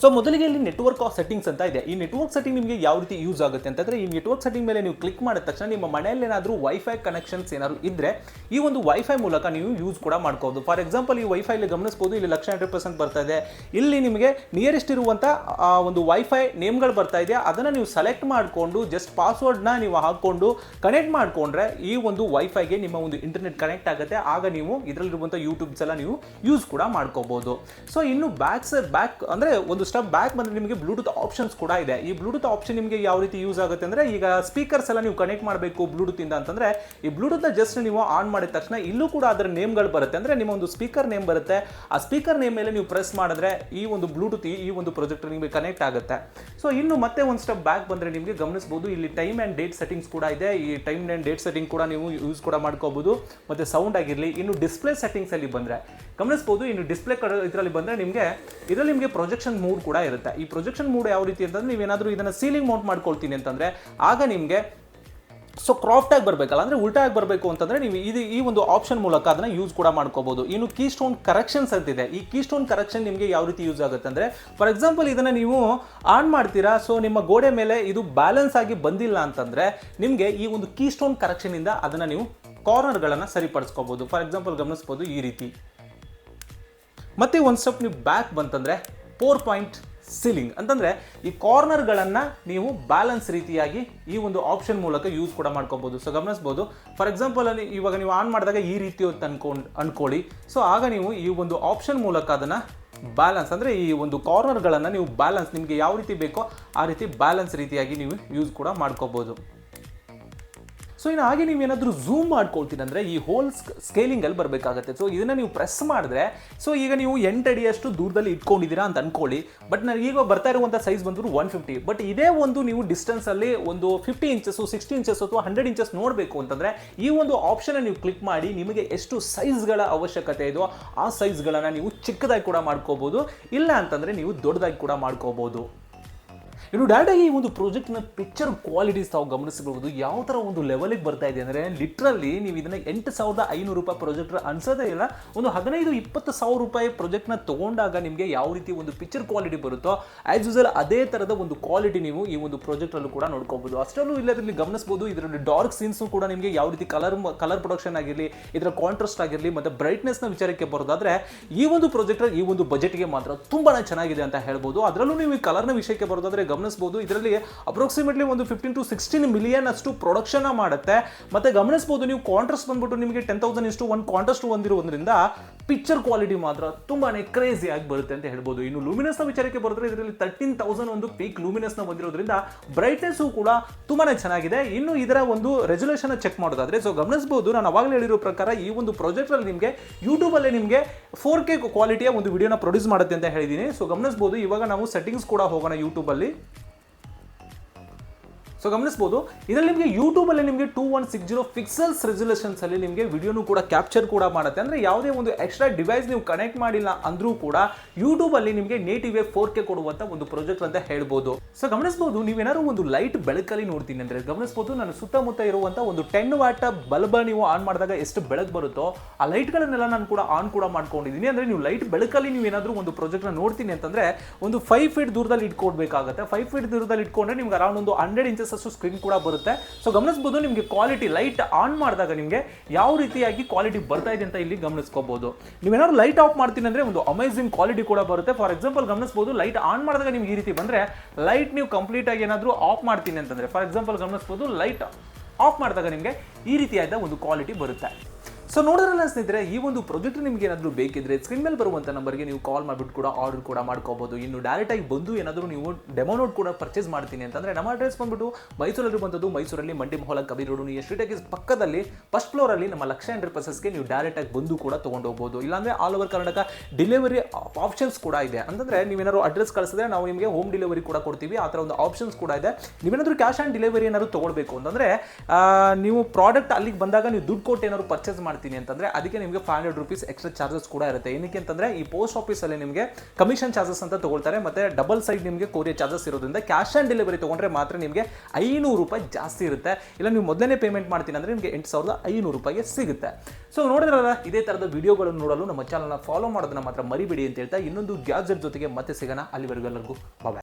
ಸೊ ಮೊದಲಿಗೆ ಇಲ್ಲಿ ನೆಟ್ವರ್ಕ್ ಆಫ್ ಸೆಟ್ಟಿಂಗ್ಸ್ ಅಂತ ಇದೆ. ಈ ನೆಟ್ವರ್ಕ್ ಸೆಟ್ಟಿಂಗ್ ನಿಮಗೆ ಯಾವ ರೀತಿ ಯೂಸ್ ಆಗುತ್ತೆ ಅಂತಂದ್ರೆ, ಈ ನೆಟ್ವರ್ಕ್ ಸೆಟ್ಟಿಂಗ್ ಮೇಲೆ ನೀವು ಕ್ಲಿಕ್ ಮಾಡಿದ ತಕ್ಷಣ ನಿಮ್ಮ ಮನೆಯಲ್ಲಿ ಏನಾದರೂ ವೈಫೈ ಕನೆಕ್ಷನ್ಸ್ ಏನಾದರೂ ಇದ್ರೆ, ಈ ಒಂದು ವೈಫೈ ಮೂಲಕ ನೀವು ಯೂಸ್ ಕೂಡ ಮಾಡ್ಕೋಬಹುದು ಫಾರ್ ಎಕ್ಸಾಂಪಲ್ ಈ ವೈಫೈ ಇಲ್ಲಿ ಗಮನಿಸಬಹುದು ಇಲ್ಲಿ ಲಕ್ಷ ಹಂಡ್ರೆಡ್ ಪರ್ಸೆಂಟ್ ಬರ್ತಾ ಇದೆ. ಇಲ್ಲಿ ನಿಮಗೆ ನಿಯರೆಸ್ಟ್ ಇರುವಂಥ ಒಂದು ವೈಫೈ ನೇಮ್ಗಳು ಬರ್ತಾ ಇದೆ. ಅದನ್ನ ನೀವು ಸೆಲೆಕ್ಟ್ ಮಾಡಿಕೊಂಡು ಜಸ್ಟ್ ಪಾಸ್ವರ್ಡ್ನ ನೀವು ಹಾಕ್ಕೊಂಡು ಕನೆಕ್ಟ್ ಮಾಡಿಕೊಂಡ್ರೆ, ಈ ಒಂದು ವೈಫೈಗೆ ನಿಮ್ಮ ಒಂದು ಇಂಟರ್ನೆಟ್ ಕನೆಕ್ಟ್ ಆಗುತ್ತೆ. ಆಗ ನೀವು ಇದರಲ್ಲಿರುವಂಥ ಯೂಟ್ಯೂಬ್ಸ್ ಎಲ್ಲ ನೀವು ಯೂಸ್ ಕೂಡ ಮಾಡ್ಕೋಬಹುದು ಸೊ ಇನ್ನು ಬ್ಯಾಕ್ ಬ್ಯಾಕ್ ಅಂದ್ರೆ ಒಂದು ಸ್ಟೆಪ್ ಬ್ಯಾಕ್ ಬಂದ್ರೆ ನಿಮಗೆ ಬ್ಲೂಟೂತ್ ಆಪ್ಷನ್ಸ್ ಕೂಡ ಇದೆ. ಈ ಬ್ಲೂಟೂತ್ ಆಪ್ಷನ್ ನಿಮಗೆ ಯಾವ ರೀತಿ ಯೂಸ್ ಆಗುತ್ತೆ ಅಂದ್ರೆ ಈಗ ಸ್ಪೀಕರ್ಸ್ ಎಲ್ಲ ನೀವು ಕನೆಕ್ಟ್ ಮಾಡಬೇಕು ಬ್ಲೂಟೂತ್ ಇಂದ ಅಂತಂದ್ರೆ ಈ ಬ್ಲೂಟೂತ್ ಜಸ್ಟ್ ನೀವು ಆನ್ ಮಾಡಿದ ತಕ್ಷಣ ಇಲ್ಲೂ ಕೂಡ ಅದರ ನೇಮ್ಗಳು ಬರುತ್ತೆ. ಅಂದ್ರೆ ನಿಮ್ಮ ಒಂದು ಸ್ಪೀಕರ್ ನೇಮ್ ಬರುತ್ತೆ. ಆ ಸ್ಪೀಕರ್ ನೇಮ್ ಮೇಲೆ ನೀವು ಪ್ರೆಸ್ ಮಾಡಿದ್ರೆ ಈ ಒಂದು ಬ್ಲೂಟೂತ್ ಈ ಒಂದು ಪ್ರೊಜೆಕ್ಟ್ ನಿಮಗೆ ಕನೆಕ್ಟ್ ಆಗುತ್ತೆ. ಸೊ ಇನ್ನು ಮತ್ತೆ ಒಂದು ಸ್ಟೆಪ್ ಬ್ಯಾಕ್ ಬಂದ್ರೆ ನಿಮಗೆ ಗಮನಿಸಬಹುದು ಇಲ್ಲಿ ಟೈಮ್ ಅಂಡ್ ಡೇಟ್ ಸೆಟ್ಟಿಂಗ್ಸ್ ಕೂಡ ಇದೆ. ಈ ಟೈಮ್ ಅಂಡ್ ಡೇಟ್ ಸೆಟ್ಟಿಂಗ್ ಕೂಡ ನೀವು ಯೂಸ್ ಕೂಡ ಮಾಡ್ಕೋಬಹುದು ಮತ್ತೆ ಸೌಂಡ್ ಆಗಿರಲಿ, ಇನ್ನು ಡಿಸ್ಪ್ಲೇ ಸೆಟ್ಟಿಂಗ್ಸ್ ಅಲ್ಲಿ ಬಂದ್ರೆ ಗಮನಿಸಬಹುದು ಇನ್ನು ಡಿಸ್ಪ್ಲೇ ಇದರಲ್ಲಿ ಬಂದ್ರೆ ನಿಮಗೆ ಇದರಲ್ಲಿ ನಿಮಗೆ ಪ್ರೊಜೆಕ್ಷನ್ ಮೂಡ್ ಕೂಡ ಇರುತ್ತೆ. ಈ ಪ್ರೊಜೆಕ್ಷನ್ ಮೂಡ್ ಯಾವ ರೀತಿ ಅಂತಂದ್ರೆ ನೀವೇನಾದರೂ ಇದನ್ನ ಸೀಲಿಂಗ್ ಮೌಂಟ್ ಮಾಡ್ಕೊಳ್ತೀನಿ ಅಂತಂದ್ರೆ ಆಗ ನಿಮಗೆ ಸೊ ಕ್ರಾಫ್ಟ್ ಆಗಿ ಬರಬೇಕಲ್ಲ, ಅಂದ್ರೆ ಉಲ್ಟಾ ಆಗಿ ಬರಬೇಕು ಅಂತಂದ್ರೆ ನೀವು ಇದು ಈ ಒಂದು ಆಪ್ಷನ್ ಮೂಲಕ ಅದನ್ನ ಯೂಸ್ ಕೂಡ ಮಾಡ್ಕೋಬಹುದು ಇನ್ನು ಕೀ ಸ್ಟೋನ್ ಕರೆಕ್ಷನ್ಸ್ ಅಂತಿದೆ ಈ ಕೀ ಸ್ಟೋನ್ ಕರೆಕ್ಷನ್ ನಿಮಗೆ ಯಾವ ರೀತಿ ಯೂಸ್ ಆಗುತ್ತೆ ಅಂದ್ರೆ ಫಾರ್ ಎಕ್ಸಾಂಪಲ್ ಇದನ್ನ ನೀವು ಆನ್ ಮಾಡ್ತೀರಾ ಸೊ ನಿಮ್ಮ ಗೋಡೆ ಮೇಲೆ ಇದು ಬ್ಯಾಲೆನ್ಸ್ ಆಗಿ ಬಂದಿಲ್ಲ ಅಂತಂದ್ರೆ ನಿಮಗೆ ಈ ಒಂದು ಕೀ ಸ್ಟೋನ್ ಕರೆಕ್ಷನ್ ಇಂದ ಅದನ್ನ ನೀವು ಕಾರ್ನರ್ಗಳನ್ನು ಸರಿಪಡಿಸ್ಕೋಬಹುದು ಫಾರ್ ಎಕ್ಸಾಂಪಲ್ ಗಮನಿಸ್ಬೋದು ಈ ರೀತಿ. ಮತ್ತೆ ಒಂದು ಸ್ಟೆಪ್ ನೀವು ಬ್ಯಾಕ್ ಬಂತಂದ್ರೆ ಫೋರ್ ಪಾಯಿಂಟ್ ಸೀಲಿಂಗ್ ಅಂತಂದ್ರೆ ಈ ಕಾರ್ನರ್ಗಳನ್ನು ನೀವು ಬ್ಯಾಲೆನ್ಸ್ ರೀತಿಯಾಗಿ ಈ ಒಂದು ಆಪ್ಷನ್ ಮೂಲಕ ಯೂಸ್ ಕೂಡ ಮಾಡ್ಕೊಬೋದು. ಸೊ ಗಮನಿಸ್ಬೋದು. ಫಾರ್ ಎಕ್ಸಾಂಪಲ್ ಇವಾಗ ನೀವು ಆನ್ ಮಾಡಿದಾಗ ಈ ರೀತಿ ಹೊತ್ತು ಅನ್ಕೊಂಡು, ಅನ್ಕೊಳ್ಳಿ. ಸೊ ಆಗ ನೀವು ಈ ಒಂದು ಆಪ್ಷನ್ ಮೂಲಕ ಅದನ್ನು ಬ್ಯಾಲೆನ್ಸ್ ಅಂದರೆ ಈ ಒಂದು ಕಾರ್ನರ್ಗಳನ್ನು ನೀವು ಬ್ಯಾಲೆನ್ಸ್ ನಿಮಗೆ ಯಾವ ರೀತಿ ಬೇಕೋ ಆ ರೀತಿ ಬ್ಯಾಲೆನ್ಸ್ ರೀತಿಯಾಗಿ ನೀವು ಯೂಸ್ ಕೂಡ ಮಾಡ್ಕೋಬೋದು. ಸೊ ಇನ್ನು ಹಾಗೆ ನೀವು ಏನಾದರೂ ಝೂಮ್ ಮಾಡ್ಕೊಳ್ತೀನಂದರೆ ಈ ಹೋಲ್ ಸ್ಕೇಲಿಂಗಲ್ಲಿ ಬರಬೇಕಾಗತ್ತೆ. ಸೊ ಇದನ್ನು ನೀವು ಪ್ರೆಸ್ ಮಾಡಿದ್ರೆ ಸೊ ಈಗ ನೀವು ಎಂಟು ಅಡಿಯಷ್ಟು ದೂರದಲ್ಲಿ ಇಟ್ಕೊಂಡಿದ್ದೀರಾ ಅಂತ ಅನ್ಕೊಳ್ಳಿ. ಬಟ್ ನನಗೆ ಈಗ ಬರ್ತಾ ಇರುವಂಥ ಸೈಜ್ ಬಂದರೂ ಒನ್ ಫಿಫ್ಟಿ ಬಟ್ ಇದೇ ಒಂದು ನೀವು ಡಿಸ್ಟೆನ್ಸಲ್ಲಿ ಒಂದು ಫಿಫ್ಟಿ ಇಂಚಸ್ಸು ಸಿಕ್ಸ್ಟಿ ಇಂಚಸ್ ಅಥವಾ ಹಂಡ್ರೆಡ್ ಇಂಚಸ್ ನೋಡಬೇಕು ಅಂತಂದರೆ, ಈ ಒಂದು ಆಪ್ಷನ್ ನೀವು ಕ್ಲಿಕ್ ಮಾಡಿ ನಿಮಗೆ ಎಷ್ಟು ಸೈಜ್ಗಳ ಅವಶ್ಯಕತೆ ಇದೆಯೋ ಆ ಸೈಜ್ಗಳನ್ನು ನೀವು ಚಿಕ್ಕದಾಗಿ ಕೂಡ ಮಾಡ್ಕೋಬೋದು. ಇಲ್ಲ ಅಂತಂದರೆ ನೀವು ದೊಡ್ಡದಾಗಿ ಕೂಡ ಮಾಡ್ಕೋಬೋದು. ಇನ್ನು ಡೈರೆಕ್ಟಾಗಿ ಈ ಒಂದು ಪ್ರಾಜೆಕ್ಟ್ನ ಪಿಕ್ಚರ್ ಕ್ವಾಲಿಟೀಸ್ ತಾವು ಗಮನಿಸಬಹುದು ಯಾವ ಥರ ಒಂದು ಲೆವೆಲಿಗೆ ಬರ್ತಾ ಇದೆ ಅಂದರೆ ಲಿಟ್ರಲ್ಲಿ ನೀವು ಇದನ್ನ ಎಂಟು ಸಾವಿರದ ಐನೂರು ರೂಪಾಯಿ ಪ್ರಾಜೆಕ್ಟ್ ಅನ್ಸೋದೇ ಇಲ್ಲ. ಒಂದು ಹದಿನೈದು, ಇಪ್ಪತ್ತು ಸಾವಿರ ರೂಪಾಯಿ ಪ್ರಾಜೆಕ್ಟ್ನ ತೊಗೊಂಡಾಗ ನಿಮಗೆ ಯಾವ ರೀತಿ ಒಂದು ಪಿಕ್ಚರ್ ಕ್ವಾಲಿಟಿ ಬರುತ್ತೋ ಆ್ಯಸ್ ಯೂಸಲ್ ಅದೇ ಥರದ ಒಂದು ಕ್ವಾಲಿಟಿ ನೀವು ಈ ಒಂದು ಪ್ರಾಜೆಕ್ಟಲ್ಲೂ ಕೂಡ ನೋಡ್ಕೋಬಹುದು ಅಷ್ಟರಲ್ಲೂ ಇಲ್ಲದ್ರಲ್ಲಿ ಗಮನಿಸಬಹುದು ಇದರಲ್ಲಿ ಡಾರ್ಕ್ ಸೀನ್ಸು ಕೂಡ ನಿಮಗೆ ಯಾವ ರೀತಿ ಕಲರ್ ಕಲರ್ ಪ್ರೊಡಕ್ಷನ್ ಆಗಿರಲಿ, ಇದರ ಕಾಂಟ್ರಾಸ್ಟ್ ಆಗಿರಲಿ, ಮತ್ತು ಬ್ರೈಟ್ನೆಸ್ನ ವಿಚಾರಕ್ಕೆ ಬರೋದಾದ್ರೆ, ಈ ಒಂದು ಪ್ರಾಜೆಕ್ಟ್ ಈ ಒಂದು ಬಜೆಟ್ಗೆ ಮಾತ್ರ ತುಂಬಾ ಚೆನ್ನಾಗಿದೆ ಅಂತ ಹೇಳ್ಬೋದು. ಅದರಲ್ಲೂ ನೀವು ಈ ಕಲರ್ನ ವಿಷಯಕ್ಕೆ ಬರೋದಾದ್ರೆ ಗಮನಿಸಬಹುದು ಇದರಲ್ಲಿ ಅಪ್ರಾಕ್ಸಿಮೇಟ್ಲಿ ಒಂದು ಫಿಫ್ಟೀನ್ ಟು ಸಿಕ್ಸ್ಟೀನ್ ಮಿಲಿಯನ್ ಅಷ್ಟು ಪ್ರೊಡಕ್ಷನ್ ಮಾಡುತ್ತೆ. ಮತ್ತೆ ಗಮನಿಸಬಹುದು ನೀವು ಕಾಂಟ್ರಾಸ್ಟ್ ಬಂದ್ಬಿಟ್ಟು ನಿಮಗೆ ಟೆನ್ ತೌಸಂಡ್ ಇಷ್ಟು ಒಂದು ಕಾಂಟ್ರಾಸ್ಟ್ ಹೊಂದಿರೋದ್ರಿಂದ ಪಿಕ್ಚರ್ ಕ್ವಾಲಿಟಿ ಮಾತ್ರ ತುಂಬಾನೇ ಕ್ರೇಜಿ ಆಗಿ ಬರುತ್ತೆ ಅಂತ ಹೇಳ್ಬೋದು. ಇನ್ನು ಲೂಮಿನಸ್ನ ವಿಚಾರಕ್ಕೆ ಬರೋದ್ರೆ ಇದರಲ್ಲಿ ತರ್ಟೀನ್ ತೌಸಂಡ್ ಒಂದು ಪೀಕ್ ಲೂಮಿನಸ್ನ ಬಂದಿರೋದ್ರಿಂದ ಬ್ರೈಟ್ನೆಸ್ಸು ಕೂಡ ತುಂಬಾನೇ ಚೆನ್ನಾಗಿದೆ. ಇನ್ನು ಇದರ ಒಂದು ರೆಸೊಲ್ಯೂಷನ್ ಚೆಕ್ ಮಾಡೋದಾದ್ರೆ ಸೊ ಗಮನಿಸಬಹುದು ನಾನು ಅವಾಗಲೇ ಹೇಳಿರೋ ಪ್ರಕಾರ ಈ ಒಂದು ಪ್ರಾಜೆಕ್ಟ್ ಅಲ್ಲಿ ನಿಮಗೆ ಯೂಟ್ಯೂಬಲ್ಲೇ ನಿಮಗೆ ಫೋರ್ ಕೆ ಕ್ವಾಲಿಟಿಯ ಒಂದು ವಿಡಿಯೋನ ಪ್ರೊಡ್ಯೂಸ್ ಮಾಡುತ್ತೆ ಅಂತ ಹೇಳಿದ್ದೀನಿ ಸೊ ಗಮನಿಸಬಹುದು ಇವಾಗ ನಾವು ಸೆಟ್ಟಿಂಗ್ಸ್ ಕೂಡ ಹೋಗೋಣ ಯೂಟ್ಯೂಬ್ ಅಲ್ಲಿ. ಸೊ ಗಮನಿಸಬಹುದು ಇದರಲ್ಲಿ ನಿಮಗೆ ಯೂಟ್ಯೂಬಲ್ಲಿ ನಿಮಗೆ two one six zero pixels resolutions ಅಲ್ಲಿ ನಿಮಗೆ ವಿಡಿಯೋನು ಕೂಡ ಕ್ಯಾಪ್ಚರ್ ಕೂಡ ಮಾಡುತ್ತೆ. ಅಂದ್ರೆ ಯಾವುದೇ ಒಂದು ಎಕ್ಸ್ಟ್ರಾ ಡಿವೈಸ್ ನೀವು ಕನೆಕ್ಟ್ ಮಾಡಿಲ್ಲ ಅಂದ್ರೂ ಕೂಡ ಯೂಟ್ಯೂಬಲ್ಲಿ ನಿಮಗೆ ನೇಟಿವ್ ಫೋರ್ ಕೆ ಕೊಡುವಂತ ಒಂದು ಪ್ರಾಜೆಕ್ಟ್ ಅಂತ ಹೇಳ್ಬೋದು. ಸೊ ಗಮನಿಸಬಹುದು ನೀವೇನಾದ್ರು ಒಂದು ಲೈಟ್ ಬೆಳಕಲ್ಲಿ ನೋಡ್ತೀನಿ ಅಂದ್ರೆ ಗಮನಿಸಬಹುದು ನಾನು ಸುತ್ತಮುತ್ತ ಇರುವಂತ ಒಂದು ಟೆನ್ ವಾಟ್ ಬಲ್ಬ್ ನೀವು ಆನ್ ಮಾಡಿದಾಗ ಎಷ್ಟು ಬೆಳಕು ಬರುತ್ತೋ, ಆ ಲೈಟ್ಗಳನ್ನೆಲ್ಲ ನಾನು ಕೂಡ ಆನ್ ಕೂಡ ಮಾಡ್ಕೊಂಡಿದ್ದೀನಿ. ಅಂದ್ರೆ ನೀವು ಲೈಟ್ ಬೆಳಕಲ್ಲಿ ನೀವು ಏನಾದರೂ ಒಂದು ಪ್ರಾಜೆಕ್ಟ್ನ ನೋಡ್ತೀನಿ ಅಂತಂದ್ರೆ, ಒಂದು ಫೈವ್ ಫೀಟ್ ದೂರದಲ್ಲಿ ಇಟ್ಕೊಡ್ಬೇಕಾಗುತ್ತೆ. ಫೈವ್ ಫೀಟ್ ದೂರದಲ್ಲಿ ಇಟ್ಕೊಂಡ್ರೆ ನಿಮ್ಗೆ ಅರೌಂಡ್ ಒಂದು ಹಂಡ್ರೆಡ್ ಇಂಚಸ್ ಅಷ್ಟು ಸ್ಕ್ರೀನ್ ಕೂಡ ಬರುತ್ತೆ. ಸೊ ಗಮನಿಸಬಹುದು ನಿಮಗೆ ಕ್ವಾಲಿಟಿ ಲೈಟ್ ಆನ್ ಮಾಡಿದಾಗ ನಿಮಗೆ ಯಾವ ರೀತಿಯಾಗಿ ಕ್ವಾಲಿಟಿ ಬರ್ತಾ ಇದೆ ಅಂತ ಇಲ್ಲಿ ಗಮನಿಸ್ಕೋಬಹುದು ನೀವೇನಾದ್ರು ಲೈಟ್ ಆಫ್ ಮಾಡ್ತೀನಿ ಅಂದ್ರೆ ಒಂದು ಅಮೇಝಿಂಗ್ ಕ್ವಾಲಿಟಿ ಕೂಡ ಬರುತ್ತೆ. ಫಾರ್ ಎಕ್ಸಾಂಪಲ್ ಗಮನಿಸಬಹುದು ಲೈಟ್ ಆನ್ ಮಾಡಿದಾಗ ನಿಮ್ಗೆ ಈ ರೀತಿ ಬಂದ್ರೆ ಲೈಟ್ ನೀವು ಕಂಪ್ಲೀಟ್ ಆಗಿ ಏನಾದರೂ ಆಫ್ ಮಾಡ್ತೀನಿ ಅಂತಂದ್ರೆ ಫಾರ್ ಎಕ್ಸಾಂಪಲ್ ಗಮನಿಸಬಹುದು ಲೈಟ್ ಆಫ್ ಮಾಡಿದಾಗ ನಿಮಗೆ ಈ ರೀತಿಯಾದ ಒಂದು ಕ್ವಾಲಿಟಿ ಬರುತ್ತೆ. ಸೊ ನೋಡಿದ್ರಲ್ಲ ಸ್ನೇಹಿತರೆ, ಈ ಒಂದು ಪ್ರಾಜೆಕ್ಟ್ ನಿಮ್ಗೆ ಏನಾದರೂ ಬೇಕಿದ್ರೆ ಸ್ಕ್ರೀನ್ ಮೇಲೆ ಬರುವಂಥ ನಂಬರ್ಗೆ ನೀವು ಕಾಲ್ ಮಾಡಿಬಿಟ್ಟು ಕೂಡ ಆರ್ಡರ್ ಕೂಡ ಮಾಡ್ಕೋಬಹುದು ಇನ್ನು ಡೈರೆಕ್ಟ್ ಆಗಿ ಬಂದು ಏನಾದರೂ ನೀವು ಡೆಮೋ ನೋಟ್ ಕೂಡ ಪರ್ಚೇಸ್ ಮಾಡ್ತೀನಿ ಅಂತಂದ್ರೆ ನಮ್ಮ ಅಡ್ರೆಸ್ ಬಂದ್ಬಿಟ್ಟು ಮೈಸೂರಲ್ಲಿ ಬಂದದ್ದು ಮೈಸೂರಲ್ಲಿ ಮಂಡಿ ಮಹೋಲ ಕಬಿ ರೋಡು ನೀವು ಸ್ಟ್ರೀಟ್ ಪಕ್ಕದಲ್ಲಿ ಫಸ್ಟ್ ಫ್ಲೋರಲ್ಲಿ ನಮ್ಮ ಲಕ್ಷ ಹಂಡ್ರೆಡ್ ಪರ್ಸಸ್ಗೆ ನೀವು ಡೈರೆಕ್ಟ್ ಆಗಿ ಬಂದು ಕೂಡ ತೊಗೊಂಡು ಹೋಗ್ಬೋದು ಇಲ್ಲಾಂದ್ರೆ all over Karnataka delivery options ಕೂಡ ಇದೆ. ಅಂತಂದ್ರೆ ನೀವೇನಾದ್ರು ಅಡ್ರೆಸ್ ಕಳಿಸಿದ್ರೆ ನಾವು ನಿಮಗೆ ಹೋಮ್ ಡೆಲಿವರಿ ಕೂಡ ಕೊಡ್ತೀವಿ. ಆ ಥರ ಒಂದು ಆಪ್ಷನ್ಸ್ ಕೂಡ ಇದೆ. ನೀವೇನಾದರೂ ಕ್ಯಾಶ್ ಆನ್ ಡೆಲಿವರಿ ಏನಾದ್ರು ತೊಗೊಳ್ಬೇಕು ಅಂತಂದ್ರೆ ನೀವು ಪ್ರಾಡಕ್ಟ್ ಅಲ್ಲಿಗೆ ಬಂದಾಗ ನೀವು ದುಡ್ಡು ಕೊಟ್ಟು ಏನಾದ್ರು ಪರ್ಚೇಸ್ ಮಾಡ್ತೀನಿ ಅಂತಂದ್ರೆ ಅದಕ್ಕೆ ನಿಮಗೆ five hundred rupees extra charges ಕೂಡ ಇರುತ್ತೆ. ಏನಕ್ಕೆ ಅಂತಂದ್ರೆ ಈ ಪೋಸ್ಟ್ ಆಫೀಸಲ್ಲಿ ನಿಮಗೆ ಕಮಿಷನ್ ಚಾರ್ಜಸ್ ಅಂತ ತಗೊಳ್ತಾರೆ, ಮತ್ತೆ ಡಬಲ್ ಸೈಡ್ ನಿಮಗೆ ಕೊರಿಯರ್ ಚಾರ್ಜಸ್ ಇರೋದ್ರಿಂದ ಕ್ಯಾಶ್ ಆನ್ ಡೆಲಿವರಿ ತೊಗೊಂಡ್ರೆ ಮಾತ್ರ ನಿಮಗೆ ಐನೂರು ರೂಪಾಯಿ ಜಾಸ್ತಿ ಇರುತ್ತೆ. ಇಲ್ಲ, ನೀವು ಮೊದಲನೇ ಪೇಮೆಂಟ್ ಮಾಡ್ತೀನಿ ಅಂದ್ರೆ ನಿಮಗೆ ಎಂಟು ಸಾವಿರದ ಐನೂರು ರೂಪಾಯಿಗೆ ಸಿಗುತ್ತೆ. ಸೊ ನೋಡಿದ್ರಲ್ಲ, ಇದೇ ಥರದ ವಿಡಿಯೋಗಳನ್ನು ನೋಡಲು ನಮ್ಮ ಚಾನಲ್ನ ಫಾಲೋ ಮಾಡೋದನ್ನ ಮಾತ್ರ ಮರಿಬೇಡಿ ಅಂತ ಹೇಳ್ತಾ ಇನ್ನೊಂದು ಗ್ಯಾಜೆಟ್ ಜೊತೆಗೆ ಮತ್ತೆ ಸಿಗೋಣ. ಅಲ್ಲಿವರೆಗೂ ಎಲ್ಲರಿಗೂ ಬಾಯ್